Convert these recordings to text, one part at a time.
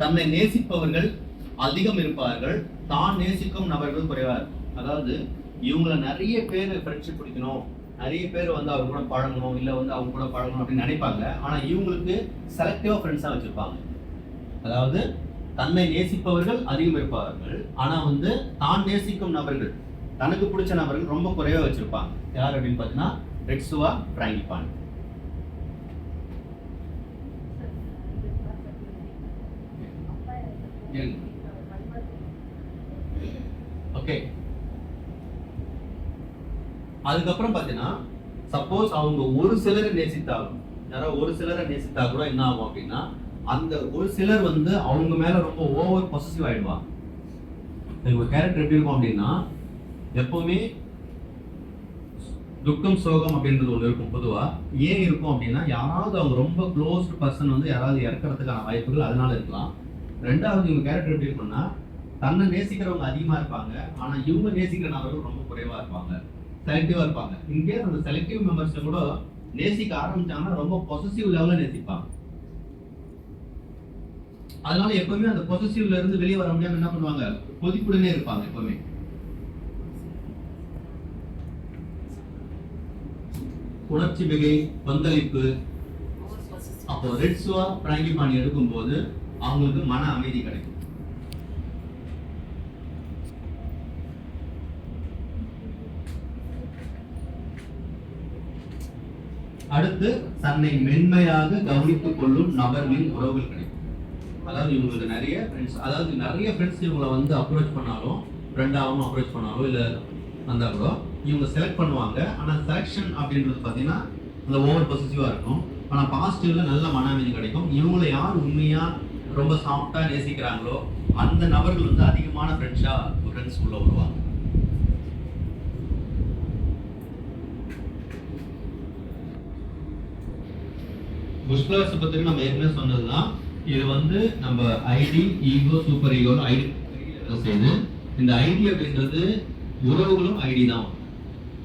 தன்னை நேசிப்பவர்கள் அதிகம் இருப்பார்கள். தான் நேசிக்கும் நபர்கள் குறைவா இருக்கும். அதாவது இவங்களை நிறைய பேர் ஃப்ரெண்ட்ஷிப் பிடிக்கணும். நிறைய பேர் வந்து அவங்க கூட பழகணும் இல்லை வந்து அவங்க கூட பழகணும் அப்படின்னு நினைப்பாங்க. ஆனால் இவங்களுக்கு செலக்டிவாக ஃப்ரெண்ட்ஸாக வச்சுருப்பாங்க. அதாவது தன்னை நேசிப்பவர்கள் அதிகம் இருப்பார்கள். ஆனால் வந்து தான் நேசிக்கும் நபர்கள் தனக்கு பிடிச்ச நபர்கள் ரொம்ப குறைவாக வச்சுருப்பாங்க. யார் அப்படின்னு பார்த்தீங்கன்னா ரெட்சுவா பிராங்கிபான் ஓகே அதுக்கப்புறம் பார்த்தீங்கன்னா சப்போஸ் அவங்க ஒரு சிலரை நேசித்தாலும் யாராவது ஒரு சிலரை நேசித்தா கூட என்ன ஆகும் அப்படின்னா அந்த ஒரு சிலர் வந்து அவங்க மேல ரொம்ப ஓவர் பொசசிவ் ஆயிடுவாங்க. இவங்க கேரக்டர் எப்படி இருக்கும் அப்படின்னா எப்பவுமே துக்கம் சோகம் அப்படின்றது ஒன்று இருக்கும் பொதுவா. ஏன் இருக்கும் அப்படின்னா யாராவது அவங்க ரொம்ப க்ளோஸ்ட் பர்சன் வந்து யாராவது இறக்கிறதுக்கான வாய்ப்புகள் அதனால இருக்கலாம். ரெண்டாவது இவங்க கேரக்டர் எப்படி இருக்கும்னா தன்னை நேசிக்கிறவங்க அதிகமா இருப்பாங்க ஆனா இவங்க நேசிக்கிற நபர்கள் ரொம்ப குறைவா இருப்பாங்க செலக்டிவா இருப்பாங்க. இன்கேஸ் அந்த செலக்டிவ் மெம்பர்ஸ் கூட நேசிக்க ஆரம்பிச்சாங்கன்னா ரொம்ப பொசசிவ் லெவல்ல நேசிப்பாங்க. அதனால எப்பவுமே அந்த பொசசிவ்ல இருந்து வெளியே வர முடியாம என்ன பண்ணுவாங்க? கொதிப்புடனே இருப்பாங்க எப்பவுமே. உணர்ச்சி மிகை கொந்தளிப்பு அப்போ ரெட்ஸுவா பிராங்கிபாணி எடுக்கும்போது அவங்களுக்கு மன அமைதி கிடைக்கும். அடுத்து தன்னை மென்மையாக கவனித்துக் கொள்ளும் நபர்களின் உறவுகள் கிடைக்கும். அதாவது இவங்களுக்கு நிறைய ஃப்ரெண்ட்ஸ் அதாவது நிறைய ஃப்ரெண்ட்ஸ் இவங்களை வந்து அப்ரோச் பண்ணாலும் ஃப்ரெண்டாகவும் அப்ரோச் பண்ணாலும் இல்லை வந்தா கூட இவங்க செலக்ட் பண்ணுவாங்க. ஆனால் செலெக்ஷன் அப்படின்றது பார்த்தீங்கன்னா அந்த ஓவர் பொசிட்டிவாக இருக்கும். ஆனால் பாசிட்டிவ்ல நல்ல மன அமைதி கிடைக்கும். இவங்களை யார் உண்மையாக ரொம்ப சாஃப்டாக நேசிக்கிறாங்களோ அந்த நபர்கள் வந்து அதிகமான ஃப்ரெண்ட்ஸாக ஃப்ரெண்ட்ஸ் உள்ள வருவாங்க. புஷ்பராசை பற்றி நம்ம ஏற்கனவே சொன்னதுதான். இது வந்து நம்ம id ego superego id செய்து இந்த ஐடி அப்படின்றது உறவுகளும் ஐடி தான்.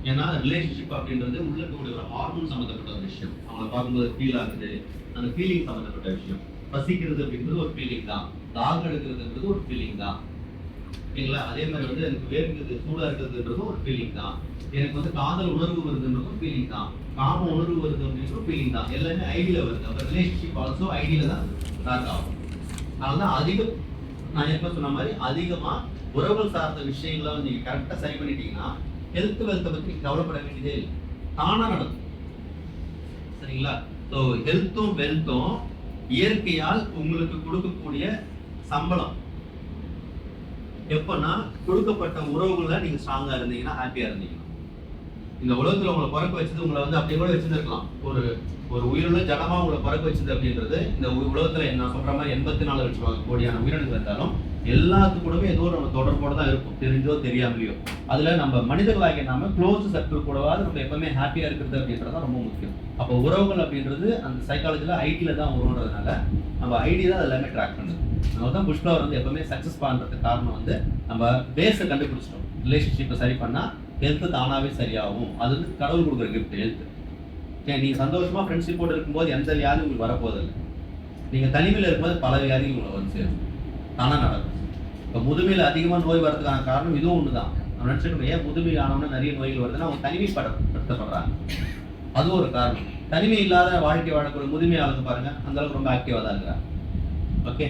ஏன்னா ரிலேஷன்ஷிப் அப்படின்றது உள்ள இருக்கக்கூடிய ஒரு ஹார்மோன் சம்மந்தப்பட்ட ஒரு விஷயம். அவங்கள பார்க்கும்போது ஃபீல் ஆகுது. அந்த ஃபீலிங் சம்மந்தப்பட்ட விஷயம். பசிக்கிறது அப்படின்றது ஒரு ஃபீலிங் தான். தாகம் எடுக்கிறதுன்றது ஒரு ஃபீலிங் தான். ஓகேங்களா? அதே மாதிரி வந்து எனக்கு வேர்க்குது சூடாக இருக்கிறதுன்றது ஒரு ஃபீலிங் தான். எனக்கு வந்து காதல் உணர்வு வருதுன்றது ஒரு ஃபீலிங் தான். காம உணர்வு வருது அப்படின்ற ஃபீலிங் தான். எல்லாமே ஐடியில வருது. அப்போ ரிலேஷன்ஷிப் ஆல்சோ ஐடியில தான் ஸ்டார்ட் ஆகும். அதனால தான் அதிகம் நான் எப்ப சொன்ன மாதிரி அதிகமா உறவுகள் சார்ந்த விஷயங்களை வந்து நீங்க கரெக்டா சரி பண்ணிட்டீங்கன்னா ஹெல்த் வெல்த்தை பத்தி கவலைப்பட வேண்டியதே இல்லை. தானாக நடக்கும். சரிங்களா? ஸோ ஹெல்த்தும் வெல்த்தும் இயற்கையால் உங்களுக்கு கொடுக்கக்கூடிய சம்பளம். எப்பன்னா கொடுக்கப்பட்ட உறவுகளை நீங்க ஸ்ட்ராங்கா இருந்தீங்கன்னா ஹாப்பியா இருந்தீங்கன்னா இந்த உலகத்துல உங்களை பிறக்க வச்சது உங்களை வந்து அப்படியே கூட வச்சிருந்துருக்கலாம். ஒரு ஒரு உயிருள்ள ஜடமா உங்களை பிறக்க வச்சது அப்படின்றது இந்த உ- உலகத்துல நான் சொல்ற மாதிரி எண்பத்தி நாலு லட்சம் கோடியான உயிரினங்கள் இருந்தாலும் எல்லாத்து கூடவே ஏதோ ஒரு நம்ம தொடர்போடு தான் இருக்கும். தெரிஞ்சோ தெரியாமலையோ. அதில் நம்ம மனிதர்களாகிய நாம க்ளோஸ் சர்க்கிள் கூடவாது நம்ம எப்பவுமே ஹாப்பியாக இருக்கிறது அப்படின்றது தான் ரொம்ப முக்கியம். அப்போ உறவுகள் அப்படின்றது அந்த சைக்காலஜியில் ஐடியில் தான் வரும்ன்றதுனால நம்ம ஐடி தான் எல்லாமே ட்ராக் பண்ணுது. நம்ம தான் புஷ்பவர் வந்து எப்பவுமே சக்ஸஸ் பண்ணுறதுக்கு காரணம் வந்து நம்ம பேஸை கண்டுபிடிச்சிட்டோம். ரிலேஷன்ஷிப்பை சரி பண்ணால் ஹெல்த்து தானாகவே சரியாகும். அது வந்து கடவுள் கொடுக்குற கிஃப்ட் ஹெல்த் சரி நீங்கள் சந்தோஷமாக ஃப்ரெண்ட்ஷிப்போடு இருக்கும்போது எந்த வியாதியும் உங்களுக்கு வரப்போதில்லை நீங்கள் தனிமையில் இருக்கும்போது பல வியாதி உங்களை வந்து சேரும். தானா நடக்கும். இப்போ முதுமையில் அதிகமாக நோய் வர்றதுக்கான காரணம் இதுவும் ஒன்று தான் நம்ம நினச்சிட்டு ஏன் முதுமை ஆனவொன்னே நிறைய நோய்கள் வருதுன்னா அவங்க தனிமைப்படுத்தப்படுறாங்க. அது ஒரு காரணம். தனிமை இல்லாத வாழ்க்கை வாழக்கூடிய முதுமை ஆளுங்க பாருங்க அந்த அளவுக்கு ரொம்ப ஆக்டிவாக தான் இருக்கிறாங்க. ஓகே